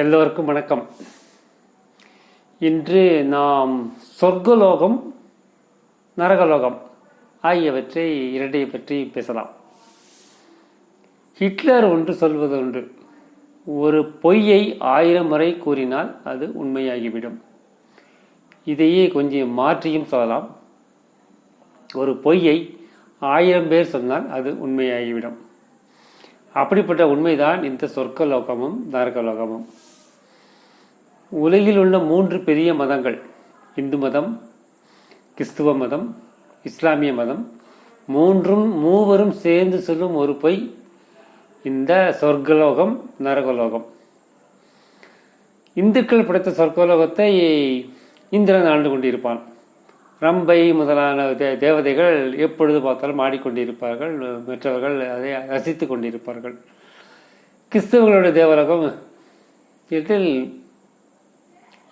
எல்லோருக்கும் வணக்கம். இன்று நாம் சொர்க்கலோகம் நரகலோகம் ஆகியவற்றை இரண்டை பற்றி பேசலாம். ஹிட்லர் ஒன்று சொல்வது உண்டு. ஒரு பொய்யை ஆயிரம் முறை கூறினால் அது உண்மையாகிவிடும். இதையே கொஞ்சம் மாற்றியும் சொல்லலாம். ஒரு பொய்யை ஆயிரம் பேர் சொன்னால் அது உண்மையாகிவிடும். அப்படிப்பட்ட உண்மைதான் இந்த சொர்க்கலோகமும் நரகலோகமும். உலகில் உள்ள மூன்று பெரிய மதங்கள். இந்து மதம் கிறிஸ்துவ மதம் இஸ்லாமிய மதம். மூன்றும் மூவரும் சேர்ந்து சொல்லும் ஒரு பொய் இந்த சொர்க்கலோகம் நரகலோகம். இந்துக்கள் படைத்த சொர்க்கலோகத்தை இந்திரன் ஆண்டு கொண்டிருப்பான். ரம்பை முதலான தே தேவதைகள் எப்பொழுது பார்த்தாலும் ஆடிக்கொண்டிருப்பார்கள் மற்றவர்கள் அதை ரசித்து கொண்டிருப்பார்கள். கிறிஸ்தவர்களுடைய தேவலோகம் இதில்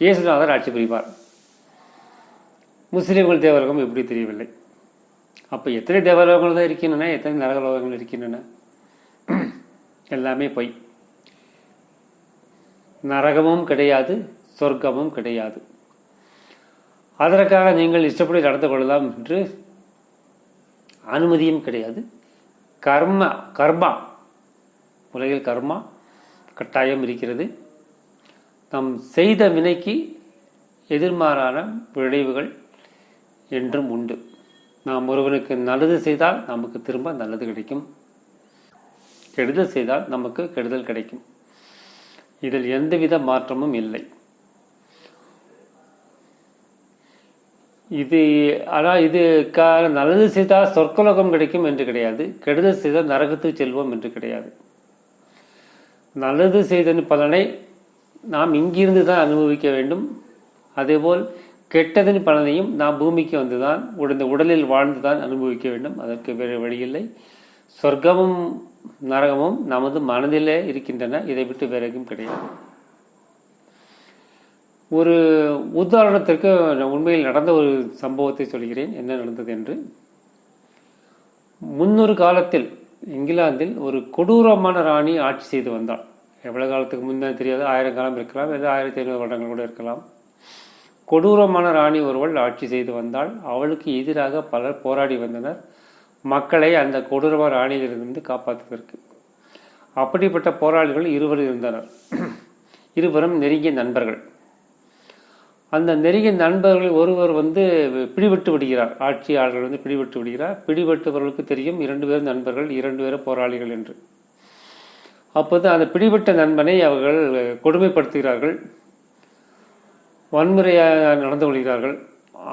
இயேசுநாதர் ஆட்சி புரிவார். முஸ்லீம்கள் தேவலோகம் எப்படி தெரியவில்லை? அப்போ எத்தனை தேவலோகங்கள் தான் இருக்கின்றன எத்தனை நரகலோகங்கள் இருக்கின்றன? எல்லாமே பொய். நரகமும் கிடையாது சொர்க்கமும் கிடையாது. அதற்காக நீங்கள் இஷ்டப்படி நடந்து கொள்ளலாம் என்று அனுமதியும் கிடையாது. கர்ம கர்மா உலகில் கர்மா கட்டாயம் இருக்கிறது. நாம் செய்த வினைக்கு எதிர்மாறான விளைவுகள் என்றும் உண்டு. நாம் ஒருவனுக்கு நல்லது செய்தால் நமக்கு திரும்ப நல்லது கிடைக்கும். கெடுதல் செய்தால் நமக்கு கெடுதல் கிடைக்கும். இதில் எந்தவித மாற்றமும் இல்லை. இது ஆனால் இதுக்காக நல்லது செய்தால் சொர்க்கலோகம் கிடைக்கும் என்று கிடையாது. கெடுதல் செய்தால் நரகத்துக்கு செல்வோம் என்று கிடையாது. நல்லது செய்தன் பலனை நாம் இங்கிருந்து தான் அனுபவிக்க வேண்டும். அதேபோல் கெட்டதின் பலனையும் நாம் பூமிக்கு வந்து தான் உடந்த உடலில் வாழ்ந்து தான் அனுபவிக்க வேண்டும். அதற்கு வேறு வழியில்லை. சொர்க்கமும் நரகமும் நமது மனதிலே இருக்கின்றன. இதை விட்டு வேற எதுவும் கிடையாது. ஒரு உதாரணத்திற்கு உண்மையில் நடந்த ஒரு சம்பவத்தை சொல்கிறேன். என்ன நடந்தது என்று. முன்னொரு காலத்தில் இங்கிலாந்தில் ஒரு கொடூரமான ராணி ஆட்சி செய்து வந்தாள். எவ்வளவு காலத்துக்கு முன்னே தெரியாது. ஆயிரம் காலம் இருக்கலாம். இல்லை ஆயிரத்தி ஐநூறு வருடங்கள் கூட இருக்கலாம். கொடூரமான ராணி ஒருவள் ஆட்சி செய்து வந்தால் அவளுக்கு எதிராக பலர் போராடி வந்தனர். மக்களை அந்த கொடூரமான ராணியிலிருந்து காப்பாற்றுவதற்கு. அப்படிப்பட்ட போராளிகள் இருவர் இருந்தனர். இருவரும் நெருங்கிய நண்பர்கள். அந்த நெருங்கிய நண்பர்கள் ஒருவர் வந்து பிடிபட்டு விடுகிறார். ஆட்சியாளர்கள் வந்து பிடிபட்டு விடுகிறார். பிடிபட்டவர்களுக்கு தெரியும் இரண்டு பேரும் நண்பர்கள் இரண்டு பேரும் போராளிகள் என்று. அப்போது அந்த பிடிபட்ட நண்பனை அவர்கள் கொடுமைப்படுத்துகிறார்கள். வன்முறையாக நடந்து கொள்கிறார்கள்.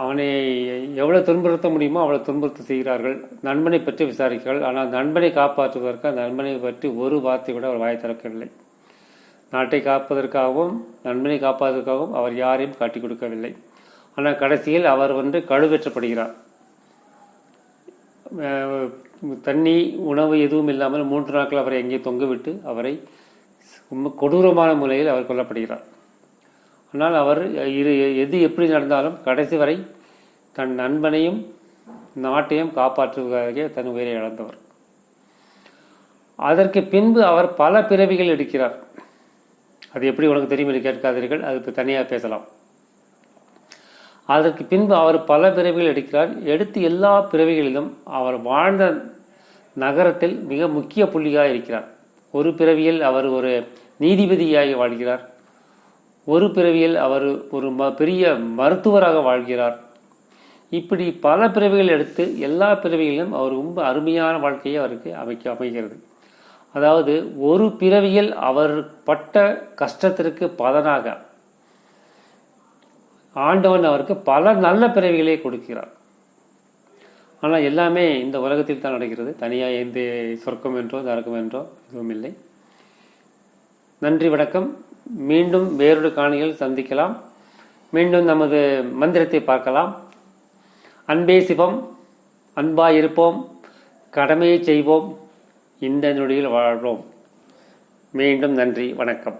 அவனை எவ்வளோ துன்புறுத்த முடியுமோ அவ்வளோ துன்புறுத்த செய்கிறார்கள். நண்பனை பற்றி விசாரிக்கிறார்கள். ஆனால் நண்பனை காப்பாற்றுவதற்கு அந்த நண்பனை பற்றி ஒரு வார்த்தை கூட அவர் வாய் திறக்கவில்லை. நாட்டை காப்பதற்காகவும் நண்பனை காப்பதற்காகவும் அவர் யாரையும் காட்டி கொடுக்கவில்லை. ஆனால் கடைசியில் அவர் வந்து கழுவேற்றப்படுகிறார். தண்ணி உணவு எதுவும் இல்லாமல் மூன்று நாட்கள் அவரை எங்கே தொங்கவிட்டு அவரை ரொம்ப கொடூரமான முறையில் அவர் கொல்லப்படுகிறார். ஆனால் அவர் இரு எது எப்படி நடந்தாலும் கடைசி வரை தன் நண்பனையும் நாட்டையும் காப்பாற்றுவதற்கே தன் உயிரை இழந்தவர். அதற்கு பின்பு அவர் பல பிறவிகள் எடுக்கிறார். அது எப்படி உனக்கு தெரியும்? என்று கேட்காதீர்கள். அது தனியாக பேசலாம். அதற்கு பின்பு அவர் பல பிறவிகள் எடுக்கிறார். எடுத்து எல்லா பிறவிகளிலும் அவர் வாழ்ந்த நகரத்தில் மிக முக்கிய புள்ளியாக இருக்கிறார். ஒரு பிறவியில் அவர் ஒரு நீதிபதியாக வாழ்கிறார். ஒரு பிறவியில் அவர் ஒரு ம பெரிய மருத்துவராக வாழ்கிறார். இப்படி பல பிறவிகள் எடுத்து எல்லா பிறவிகளிலும் அவர் ரொம்ப அருமையான வாழ்க்கையை அவருக்கு அமைக்க அமைகிறது. அதாவது ஒரு பிறவியில் அவர் பட்ட கஷ்டத்திற்கு பலனாக ஆண்டவன் அவருக்கு பல நல்ல பிறவிகளை கொடுக்கிறார். ஆனால் எல்லாமே இந்த உலகத்தில் தான் நடக்கிறது. தனியாக எந்த சொர்க்கம் என்றோ நரக்கம் என்றோ எதுவும் இல்லை. நன்றி வணக்கம். மீண்டும் வேறொரு காணிகள் சந்திக்கலாம். மீண்டும் நமது மந்திரத்தை பார்க்கலாம். அன்பே சிவம் அன்பாக இருப்போம் கடமையை செய்வோம் இந்த நொடியில் வாழ்வோம். மீண்டும் நன்றி வணக்கம்.